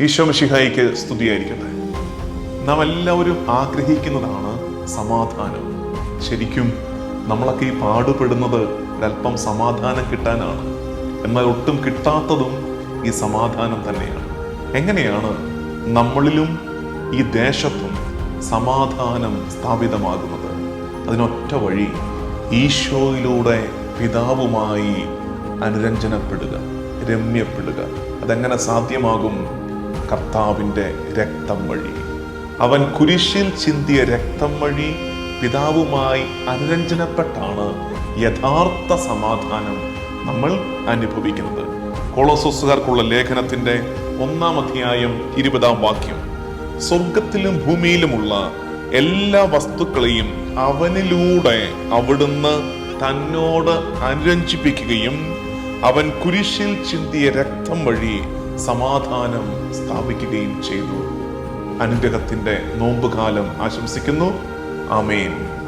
ഈശോമിഷിഹായിക്ക് സ്തുതിയായിരിക്കട്ടെ. നാം എല്ലാവരും ആഗ്രഹിക്കുന്നതാണ് സമാധാനം. ശരിക്കും നമ്മളൊക്കെ ഈ പാടുപെടുന്നത് ഒരല്പം സമാധാനം കിട്ടാനാണ്. എന്നാൽ ഒട്ടും കിട്ടാത്തതും ഈ സമാധാനം തന്നെയാണ്. എങ്ങനെയാണ് നമ്മളിലും ഈ ദേശത്തും സമാധാനം സ്ഥാപിതമാകുന്നത്? അതിനൊറ്റ വഴി ഈശോയിലൂടെ പിതാവുമായി അനുരഞ്ജനപ്പെടുക രമ്യപ്പെടുക. അതെങ്ങനെ സാധ്യമാകും? കർത്താവിന്റെ രക്തം വഴി. അവൻ കുരിശിൽ ചിന്തിയ രക്തം വഴി പിതാവുമായി അനുരഞ്ജനപ്പെട്ടാണ് യഥാർത്ഥ സമാധാനം നമ്മൾ അനുഭവിക്കുന്നത്. കൊളോസോസുകാർക്കുള്ള ലേഖനത്തിന്റെ ഒന്നാം അധ്യായം ഇരുപതാം വാക്യം. സ്വർഗത്തിലും ഭൂമിയിലുമുള്ള എല്ലാ വസ്തുക്കളെയും അവനിലൂടെ അവിടുന്ന് തന്നോട് അനുരഞ്ജിപ്പിക്കുകയും അവൻ കുരിശിൽ ചിന്തിയ രക്തം വഴി സമാധാനം സ്ഥാപിക്കുകയും ചെയ്തു. അനുഗ്രഹത്തിന്റെ നോമ്പുകാലം ആശംസിക്കുന്നു. ആമേൻ.